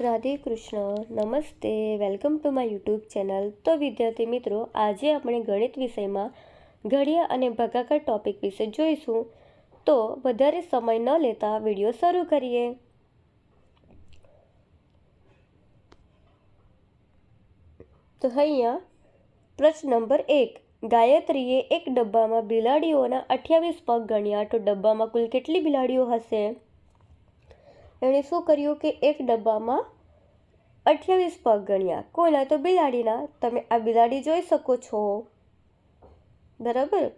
રાધે કૃષ્ણ, નમસ્તે. Welcome to my YouTube channel. તો વિદ્યાર્થી મિત્રો, આજે આપણે ગણિત વિષયમાં ઘડિયા અને ભાગાકાર ટોપિક વિશે જોઈશું. તો વધારે સમય ન લેતા વીડિયો શરૂ કરીએ. તો અહીંયા પ્રશ્ન નંબર એક. ગાયત્રીએ એક ડબ્બામાં બિલાડીઓના અઠ્યાવીસ પગ ગણ્યા. તો ડબ્બામાં કુલ કેટલી બિલાડીઓ હશે? એણે શું કર્યું કે એક ડબ્બામાં અઠ્યાવીસ પગ ગણ્યા. કોના તો બિલાડીના. તમે આ બિલાડી જોઈ શકો છો. બરાબર?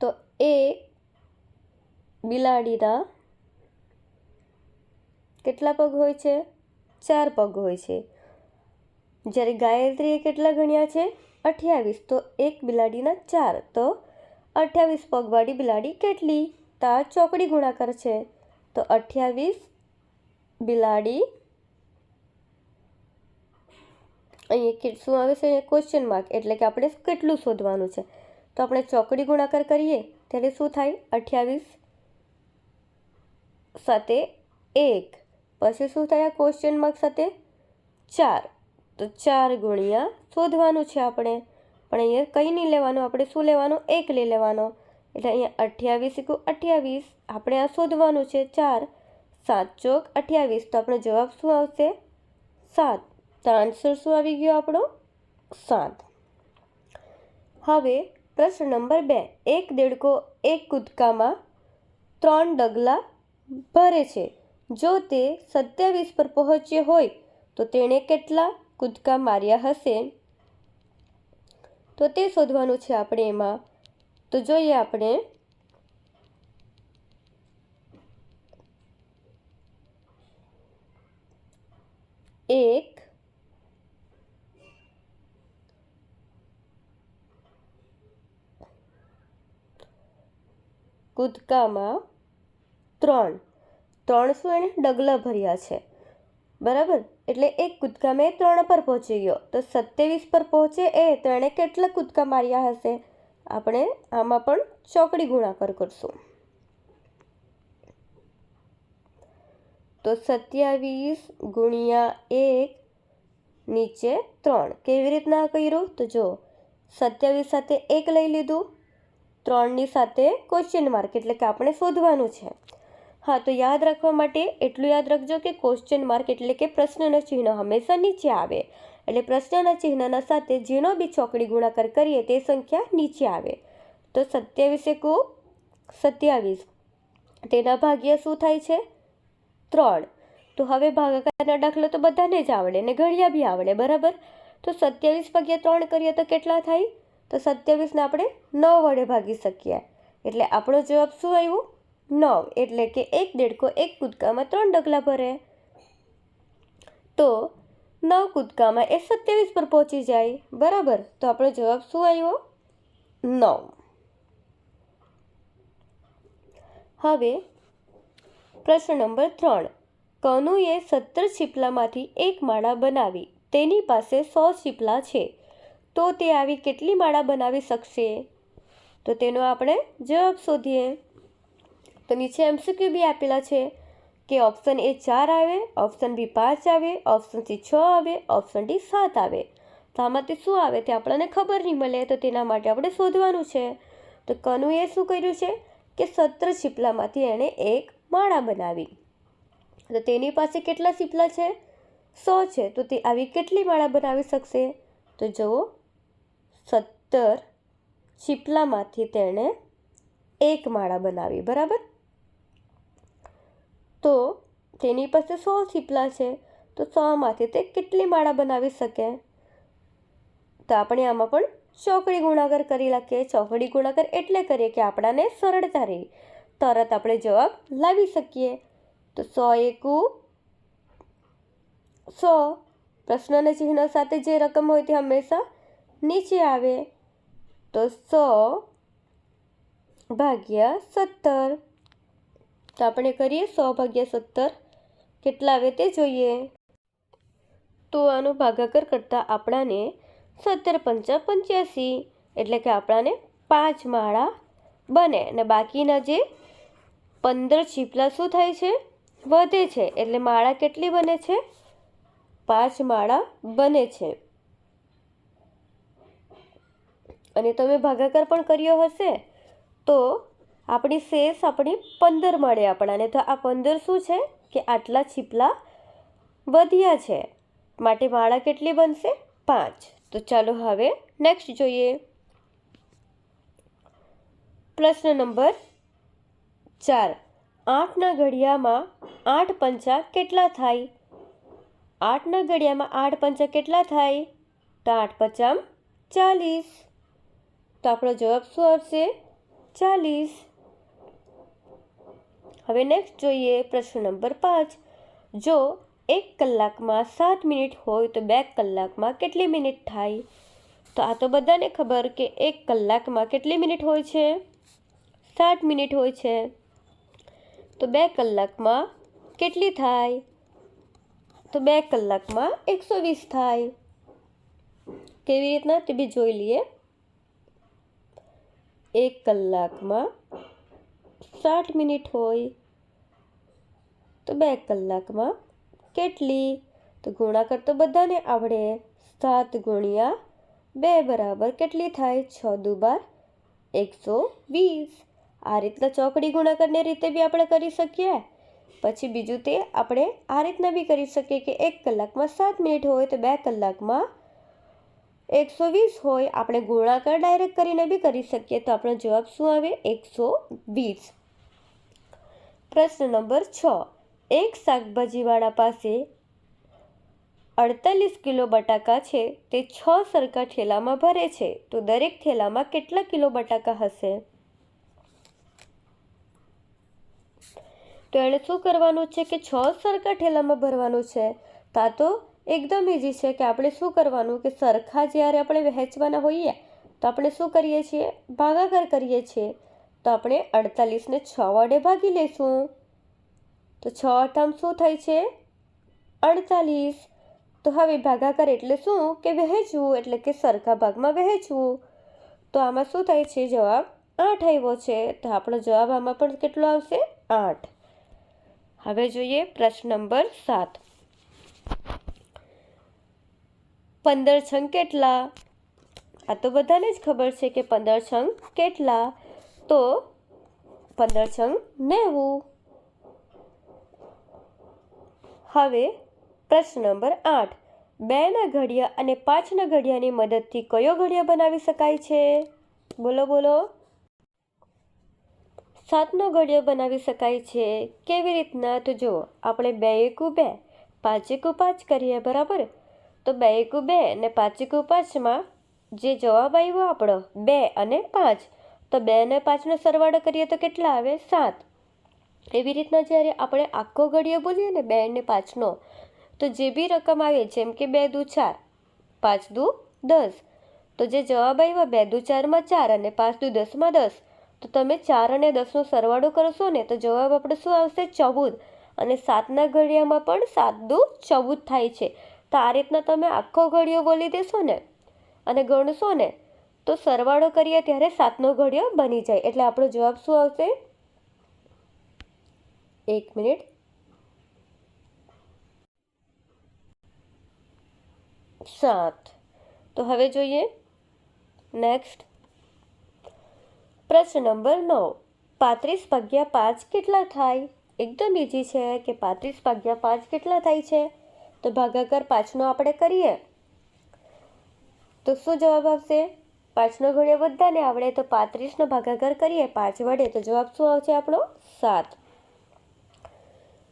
તો એ બિલાડીના કેટલા પગ હોય છે? ચાર પગ હોય છે. જ્યારે ગાયત્રીએ કેટલા ગણ્યા છે? અઠ્યાવીસ. તો એક બિલાડીના ચાર. તો અઠ્યાવીસ પગવાળી બિલાડી કેટલી? તો ચોકડી ગુણાકાર છે. તો અઠ્યાવીસ બિલાડી. અહીંયા શું આવે છે? અહીંયા ક્વેશ્ચન માર્ક એટલે કે આપણે કેટલું શોધવાનું છે? તો આપણે ચોકડી ગુણાકાર કરીએ, ત્યારે શું થાય? અઠ્યાવીસ સાથે એક. પછી શું થાય ક્વેશ્ચન માર્ક સાથે? ચાર. તો ચાર ગુણ્યા શોધવાનું છે આપણે. પણ અહીંયા કંઈ નહીં લેવાનું, આપણે શું લેવાનું? એક લઈ લેવાનો. એટલે અહીંયા અઠ્યાવીસ એકું અઠ્યાવીસ. આપણે આ શોધવાનું છે ચાર. સાત ચોક અઠ્યાવીસ. તો આપણો જવાબ શું આવશે? સાત. તો આન્સર શું આવી ગયો આપણો? સાત. હવે પ્રશ્ન નંબર બે. એક દેડકો એક કૂદકામાં ત્રણ ડગલા ભરે છે. જો તે સત્યાવીસ પર પહોંચ્યો હોય, તો તેણે કેટલા કૂદકા માર્યા હશે? તો તે શોધવાનું છે આપણે એમાં. તો જોઈએ આપણે. એક. કૂદકામાં ત્રણ. ત્રણ શું એણે ડગલા ભર્યા છે. બરાબર? એટલે એક કૂદકા મેં ત્રણ પર પહોંચી ગયો. તો સત્યાવીસ પર પહોંચે એ તો એણે કેટલા કૂદકા માર્યા હશે? આપણે આમાં પણ ચોકડી ગુણાકાર કરશું. તો સત્યાવીસ ગુણ્યા એક નીચે ત્રણ. કેવી રીતના કર્યું? તો જો, સત્યાવીસ સાથે એક લઈ લીધું. ત્રણની સાથે ક્વેશ્ચન માર્ક એટલે કે આપણે શોધવાનું છે. હા, તો યાદ રાખવા માટે એટલું યાદ રાખજો કે ક્વેશ્ચન માર્ક એટલે કે પ્રશ્નનું ચિહ્ન હંમેશા નીચે આવે. એટલે પ્રશ્નના ચિહ્નના સાથે જેનો બી ચોકડી ગુણાકાર કરીએ તે સંખ્યા નીચે આવે. તો સત્યાવીસ એકુ સત્યાવીસ, તેના ભાગ્ય શું થાય છે? ત્રણ. તો હવે ભાગાકારના દાખલો તો બધાને જ આવડે ને ઘડિયા બી આવડે, બરાબર? તો સત્યાવીસ ભાગ્યા ત્રણ કરીએ તો કેટલા થાય? તો સત્યાવીસને આપણે નવ વડે ભાગી શકીએ. એટલે આપણો જવાબ શું આવ્યો? નવ એટલે કે એક દેડકો એક કૂદકામાં ત્રણ ડગલા ભરે. તો નવ કૂદકામાં એ સત્યાવીસ પર પહોંચી જાય. બરાબર? તો આપણો જવાબ શું આવ્યો? નવ. હવે પ્રશ્ન નંબર ત્રણ. કનુએ સત્તર છીપલામાંથી એક માળા બનાવી. તેની પાસે સો છીપલા છે. તો તે આવી કેટલી માળા બનાવી શકશે? તો તેનો આપણે જવાબ શોધીએ. તો નીચે એમસીક્યુ બી આપેલા છે કે ઓપ્શન એ ચાર આવે ઓપ્શન બી પાંચ આવે ઓપ્શન સી છ આવે ઓપ્શન ડી સાત આવે. તો આમાંથી શું આવે તે આપણને ખબર નહીં મળે તો તેના માટે આપણે શોધવાનું છે. તો કનુએ શું કર્યું છે કે સત્તર છીપલામાંથી એણે એક માળા બનાવી. તો તેની પાસે કેટલા છીપલા છે? સો છે. તો તે આવી કેટલી માળા બનાવી શકશે? તો જુઓ, સત્તર છીપલામાંથી તેણે એક માળા બનાવી. બરાબર? તો તેની પાસે સો છીપલા છે, તો સોમાંથી તે કેટલી માળા બનાવી શકે? તો આપણે આમાં પણ ચોકડી ગુણાકાર કરી લખીએ. ચોકડી ગુણાકાર એટલે કરીએ કે આપણાને સરળતા રહી. તરત આપણે જવાબ લાવી શકીએ. તો સો એકુ સો. પ્રશ્નના ચિહ્ન સાથે જે રકમ હોય તે હંમેશા નીચે આવે. તો સો ભાગ્યા સત્તર. તો આપણે કરીએ સો ભાગ્યા સત્તર. કેટલા આવે તે જોઈએ. તો આનો ભાગાકાર કરતાં આપણાને સત્તર પંચા પંચ્યાસી એટલે કે આપણાને પાંચ માળા બને. અને બાકીના જે પંદર છીપલા શું થાય છે? વધે છે. એટલે માળા કેટલી બને છે? પાંચ માળા બને છે. અને તમે ભાગાકાર પણ કર્યો હશે તો આપણી શેષ આપણી પંદર મળે આપણાને. તો આ પંદર શું છે? કે આટલા છીપલા વધ્યા છે. માટે માળા કેટલી બનશે? પાંચ. તો ચાલો હવે નેક્સ્ટ જોઈએ. પ્રશ્ન નંબર ચાર. આઠના ઘડિયામાં આઠ પંચા કેટલા થાય? આઠના ઘડિયામાં આઠ પંચા કેટલા થાય? તો આઠ પચામ ચાલીસ. તો આપણો જવાબ શું આવશે? ચાલીસ. હવે નેક્સ્ટ જોઈએ પ્રશ્ન નંબર પાંચ. જો એક કલાકમાં સાત મિનિટ હોય તો બે કલાકમાં કેટલી મિનિટ થાય? તો આ તો બધાને ખબર કે એક કલાકમાં કેટલી મિનિટ હોય છે? સાત મિનિટ હોય છે. તો બે કલાકમાં કેટલી થાય? તો બે કલાકમાં એકસો વીસ થાય. કેવી રીતના તે બી જોઈ લઈએ. એક કલાકમાં સાઠ મિનિટ હોય. તો બે કલાકમાં કેટલી? તો ગુણાકાર તો બધાને આવડે. સાત ગુણ્યા બે બરાબર કેટલી થાય? છ દુ બાર એકસો વીસ. આ રીતના ચોકડી ગુણાકારની રીતે બી આપણે કરી શકીએ. પછી બીજું તે આપણે આ રીતના બી કરી શકીએ કે એક કલાકમાં સાત મિનિટ હોય તો બે કલાકમાં એકસો વીસ હોય. આપણે ગુણાકાર ડાયરેક્ટ કરીને બી કરી શકીએ. તો આપણો જવાબ શું આવે? એકસો વીસ. પ્રશ્ન નંબર છ. એક શાકભાજીવાળા પાસે અડતાલીસ કિલો બટાકા છે, તે છ સરખા ઠેલામાં ભરે છે, તો દરેક ઠેલામાં કેટલા કિલો બટાકા હશે? તો એણે શું કરવાનું છે કે છ સરખા ઠેલામાં ભરવાનું છે? તા તો એકદમ ઇઝી છે કે આપણે શું કરવાનું કે સરખા જ્યારે આપણે વહેંચવાના હોઈએ, તો આપણે શું કરીએ છીએ? ભાગાકાર કરીએ છીએ. તો આપણે અડતાલીસને છ વડે ભાગી લઈશું. તો છ અઠામ શું થાય છે? અડતાલીસ. તો હવે ભાગાકાર એટલે શું? કે વહેંચવું, એટલે કે સરખા ભાગમાં વહેંચવું. તો આમાં શું થાય છે? જવાબ આઠ આવ્યો છે. તો આપણો જવાબ આમાં પણ કેટલો આવશે? આઠ. હવે જોઈએ પ્રશ્ન નંબર સાત. પંદર છંગ કેટલા? આ તો બધાને જ ખબર છે કે પંદર છંગ કેટલા? તો પંદર છંગ નેવું. હવે પ્રશ્ન નંબર આઠ. બેના ઘડિયા અને પાંચના ઘડિયાની મદદથી કયો ઘડિયા બનાવી શકાય છે? બોલો બોલો. સાતનો ઘડિયો બનાવી શકાય છે. કેવી રીતના? તો જુઓ આપણે બે એકુ બે, પાંચ એકુ પાંચ કરીએ, બરાબર? તો બે એકુ બે ને પાંચ એકુ પાંચમાં જે જવાબ આવ્યો આપણો, બે અને પાંચ. તો બે અને પાંચનો સરવાળો કરીએ તો કેટલા આવે? સાત. એવી રીતના જ્યારે આપણે આખો ઘડિયો બોલીએ ને બે અને પાંચનો તો જે બી રકમ આવે, જેમ કે બે દુ ચાર, પાંચ દુ દસ, તો જે જવાબ આવ્યો બે દુ ચારમાં ચાર અને પાંચ દુ દસમાં દસ, તો તમે ચાર અને દસનો સરવાળો કરશો ને, તો જવાબ આપણે શું આવશે? ચૌદ. અને સાતના ઘડિયામાં પણ સાત દુ ચૌદ થાય છે. તો આ રીતના તમે આખો ઘડિયો બોલી દેશો ને, અને ગણશો ને તો સરવાળો કરીએ ત્યારે સાતનો ઘડિયો બની જાય. એટલે આપણો જવાબ શું આવશે? એક મિનિટ. સાત. તો હવે જોઈએ. નેક્સ્ટ પ્રશ્ન નંબર નવ. પાંત્રીસ ભાગ્યા પાંચ કેટલા થાય? એકદમ ઇઝી છે કે પાંત્રીસ ભાગ્યા પાંચ કેટલા થાય છે? તો ભાગાકાર પાંચનો આપણે કરીએ. તો શું જવાબ આવશે? પાંચનો ગુણ્યો બધાને આવડે તો પાંત્રીસનો ભાગાકાર કરીએ, પાંચ વડે તો જવાબ શું આવશે આપણો? સાત.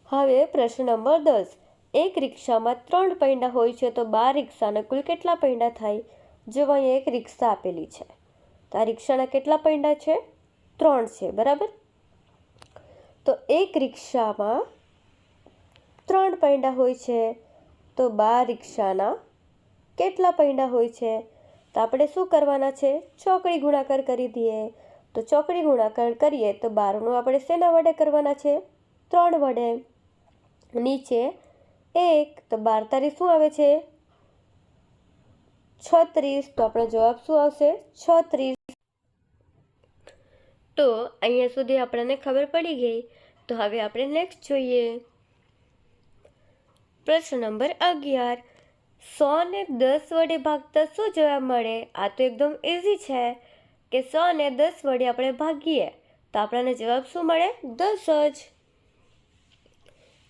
હવે પ્રશ્ન નંબર દસ. એક રિક્ષામાં ત્રણ પૈંડા હોય છે તો બાર રિક્ષાના કુલ કેટલા પૈંડા થાય? જો અહીંયા એક રિક્ષા આપેલી છે, તો આ રિક્ષાના કેટલા પૈંડા છે? ત્રણ છે, બરાબર? તો એક રિક્ષામાં ત્રણ પૈંડા હોય છે તો બાર રિક્ષાના કેટલા પૈંડા હોય છે? તો આપણે શું કરવાના છે? ચોકડી ગુણાકાર કરી દઈએ. તો ચોકડી ગુણાકાર કરીએ તો બારનું આપણે શેના વડે કરવાના છે? ત્રણ વડે. નીચે એક, તો બાર તારીખ શું આવે છે? છત્રીસ. તો આપણો જવાબ શું આવશે? છત્રીસ. તો અહીંયા સુધી આપણને ખબર પડી ગઈ. તો હવે આપણે નેક્સ્ટ જોઈએ. પ્રશ્ન નંબર અગિયાર. સો ને દસ વડે ભાગતા શું જોવા મળે? આ તો એકદમ ઇઝી છે કે સો ને દસ વડે આપણે ભાગીએ, તો આપણને જવાબ શું મળે? દસ જ.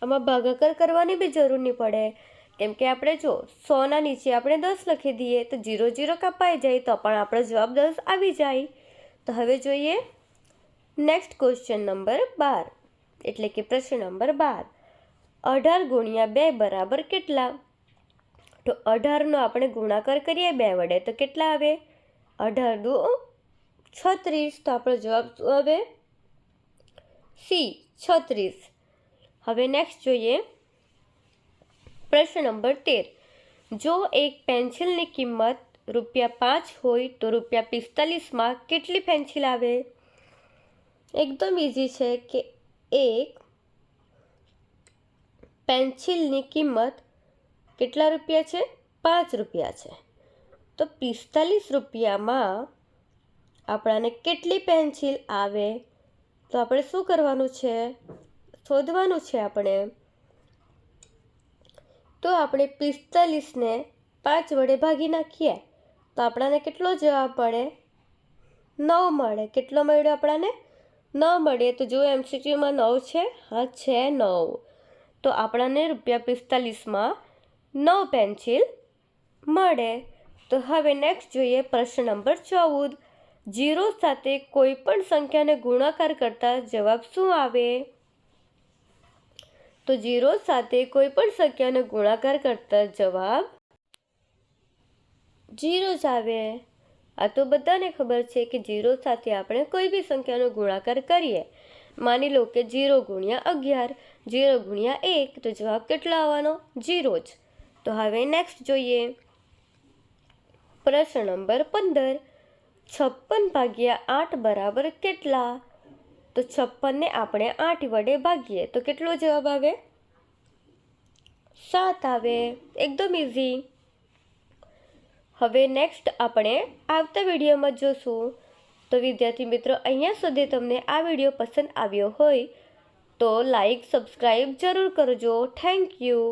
આમાં ભાગાકાર કરવાની બી જરૂર નહીં પડે. કેમ કે આપણે જો સોના નીચે આપણે દસ લખી દઈએ, તો જીરો જીરો કપાઈ જાય, તો પણ આપણો જવાબ દસ આવી જાય. તો હવે જોઈએ નેક્સ્ટ ક્વેશ્ચન નંબર બાર. એટલે કે પ્રશ્ન નંબર બાર. અઢાર ગુણ્યા બે બરાબર કેટલા? તો અઢારનો આપણે ગુણાકાર કરીએ બે વડે, તો કેટલા આવે? અઢાર દુ છત્રીસ. તો આપણો જવાબ શું આવે? સી, છત્રીસ. હવે નેક્સ્ટ જોઈએ. પ્રશ્ન નંબર તેર. જો એક પેન્સિલની કિંમત રૂપિયા પાંચ હોય, તો રૂપિયા પિસ્તાલીસમાં કેટલી પેન્સિલ આવે? એકદમ ઇઝી છે કે એક પેન્સિલની કિંમત કેટલા રૂપિયા છે? પાંચ રૂપિયા છે. તો પિસ્તાલીસ રૂપિયામાં આપણાને કેટલી પેન્સિલ આવે? તો આપણે શું કરવાનું છે? શોધવાનું છે આપણે. તો આપણે પિસ્તાલીસને પાંચ વડે ભાગી નાખીએ. તો આપણાને કેટલો જવાબ મળે? નવ મળે. કેટલો મળ્યો આપણાને? ન મળે તો જો એમસીક્યુમાં નવ છે. હા, છે નવ. તો આપણાને રૂપિયા પિસ્તાલીસમાં નવ પેન્સિલ મળે. તો હવે નેક્સ્ટ જોઈએ પ્રશ્ન નંબર ચૌદ. જીરો સાથે કોઈ પણ સંખ્યાને ગુણાકાર કરતા જવાબ શું આવે? તો જીરો સાથે કોઈ પણ સંખ્યાને ગુણાકાર કરતા જવાબ જીરો જ આવે. આ તો બધાને ખબર છે કે જીરો સાથે આપણે કોઈ બી સંખ્યાનો ગુણાકાર કરીએ. માની લો કે જીરો ગુણ્યા અગિયાર, જીરો ગુણ્યા એક, તો જવાબ કેટલો આવવાનો? જીરો જ. તો હવે નેક્સ્ટ જોઈએ. પ્રશ્ન નંબર પંદર. છપ્પન ભાગ્યા આઠ બરાબર કેટલા? તો છપ્પનને આપણે આઠ વડે ભાગીએ. તો કેટલો જવાબ આવે? સાત આવે. એકદમ ઇઝી હવે નેક્સ્ટ આપણે આવતા વિડીયોમાં જોશું. તો વિદ્યાર્થી મિત્રો, અહીંયા સુધી તમને આ વીડિયો પસંદ આવ્યો હોય તો લાઈક સબસ્ક્રાઈબ જરૂર કરજો. Thank you